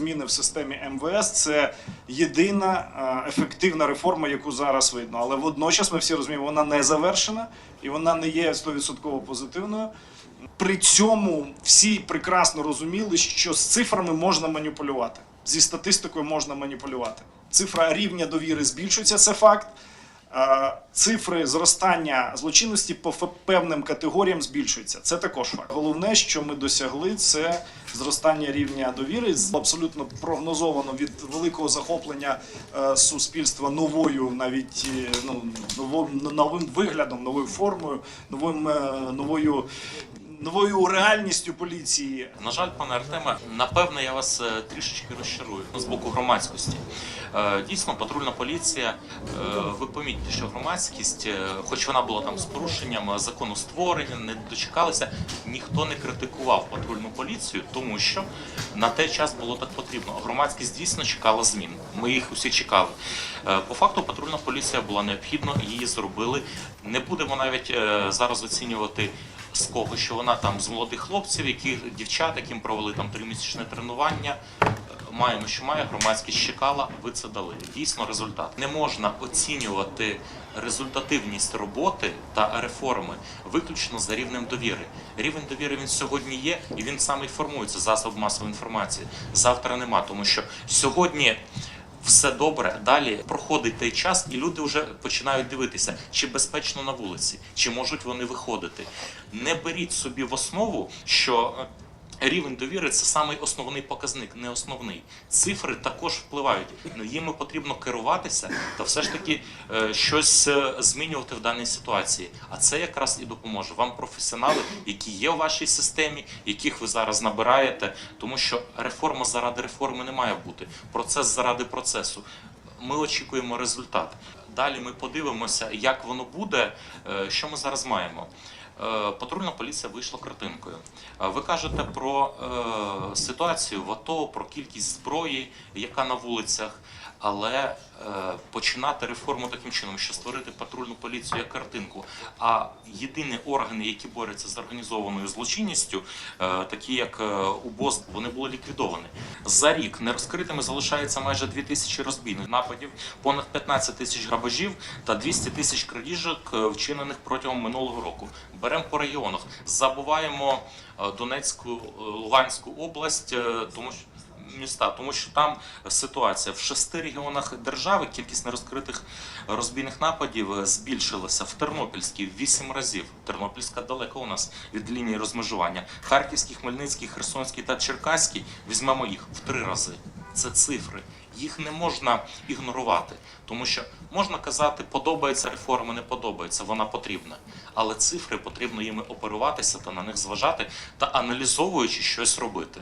зміни в системі МВС це єдина е, ефективна реформа, яку зараз видно. Але водночас ми всі розуміємо, вона не завершена і вона не є 100% позитивною. При цьому всі прекрасно розуміли, що з цифрами можна маніпулювати, зі статистикою можна маніпулювати. Цифра рівня довіри збільшується, це факт. Е, Цифри зростання злочинності по певним категоріям збільшуються. Це також факт. Головне, що ми досягли, це зростання рівня довіри. Абсолютно прогнозовано від великого захоплення е, суспільства новою, навіть е, ну, новим, новим виглядом, новою формою, новим, е, новою, новою реальністю поліції. На жаль, пане Артеме, напевне, я вас е, трішечки розчарую з боку громадськості. Е, Дійсно, патрульна поліція. е, Ви помітьте, що громадськість, хоч вона була там з порушенням закону створення, не дочекалася, ніхто не критикував патрульну поліцію, тому що на той час було так потрібно. Громадськість дійсно чекала змін. Ми їх усі чекали. По факту, патрульна поліція була необхідна, її зробили. Не будемо навіть зараз оцінювати з кого, що вона там з молодих хлопців, які дівчат, яким провели там тримісячне тренування. Е, Маємо, що має громадськість чекала, ви це дали. Дійсно, результат. Не можна оцінювати результативність роботи та реформи виключно за рівнем довіри. Рівень довіри він сьогодні є, і він саме формується засоб масової інформації. Завтра нема, тому що сьогодні все добре. Далі проходить той час, і люди вже починають дивитися, чи безпечно на вулиці, чи можуть вони виходити. Не беріть собі в основу, що. Рівень довіри це самий основний показник, не основний. Цифри також впливають. Ну, Їми потрібно керуватися та все ж таки е, щось е, змінювати в даній ситуації. А це якраз і допоможе вам професіонали, які є в вашій системі, яких ви зараз набираєте, тому що реформа заради реформи не має бути. Процес заради процесу. Ми очікуємо результат. Далі ми подивимося, як воно буде. Е, Що ми зараз маємо? Е, Патрульна поліція вийшла картинкою. Е, Ви кажете про е, ситуацію в АТО, про кількість зброї, яка на вулицях, але починати реформу таким чином, що створити патрульну поліцію як картинку. А єдині органи, які борються з організованою злочинністю, такі як УБОС, вони були ліквідовані. За рік нерозкритими залишається майже 2 тисячі розбійних нападів, понад 15 тисяч грабежів та 200 тисяч крадіжок, вчинених протягом минулого року. Беремо по регіонах, забуваємо е, Донецьку, е, Луганську область, е, тому що міста, тому що там ситуація в шести регіонах держави кількість нерозкритих розбійних нападів збільшилася в Тернопільській вісім разів. Тернопільська далеко у нас від лінії розмежування. Харківський, Хмельницький, Херсонський та Черкаський візьмемо їх в три рази. Це цифри. Їх не можна ігнорувати, тому що можна казати, подобається реформа, не подобається, вона потрібна. Але цифри потрібно їми оперуватися та на них зважати та аналізовуючи щось робити.